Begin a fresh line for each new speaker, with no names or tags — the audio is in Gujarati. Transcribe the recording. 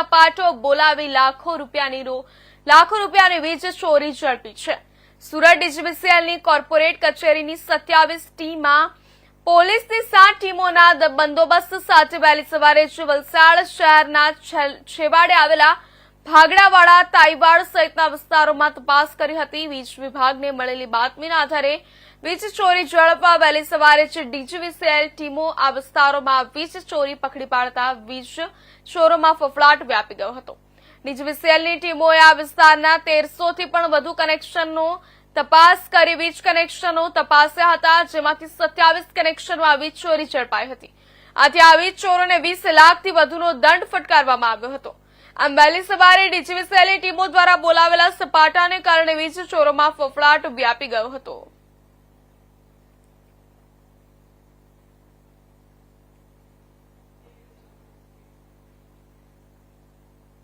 સપાટો બોલાવી લાખો રૂપિયાની લાખો રૂપિયાની વીજ ચોરી ઝડપી છે. સુરત ડીજીવીસીએલની કોર્પોરેટ કચેરીની સત્યાવીસ ટીમમાં પોલીસની સાત ટીમોના બંદોબસ્ત સાથે વહેલી સવારે જ વલસાડ શહેરના છેવાડે આવેલા ભાગડાવાડા તાઈવાડ સહિતના વિસ્તારોમાં તપાસ કરી હતી. વીજ વિભાગને મળેલી બાતમીના આધારે વીજ ચોરી ઝડપવા વહેલી સવારે જ ડીજીવીસીએલ ટીમો આ વિસ્તારોમાં વીજ ચોરી પકડી પાડતા વીજ ચોરોમાં ફફડાટ વ્યાપી ગયો હતો. ડીજીવીસીએલની ટીમોએ આ વિસ્તારના તેરસોથી પણ વધુ કનેક્શનનો તપાસ કરી. વીજ કનેક્શનો તપાસ્યા હતા, જેમાંથી સત્યાવીસ કનેક્શનમાં વીજ ચોરી ઝડપાઈ હતી. આથી આ વીજ ચોરોને વીસ લાખથી વધુનો દંડ ફટકારવામાં આવ્યો હતો. વહેલી સવારે ડીજીવીસીએલની ટીમો દ્વારા બોલાવેલા સપાટાને કારણે વીજ ચોરોમાં ફફડાટ વ્યાપી ગયો હતો.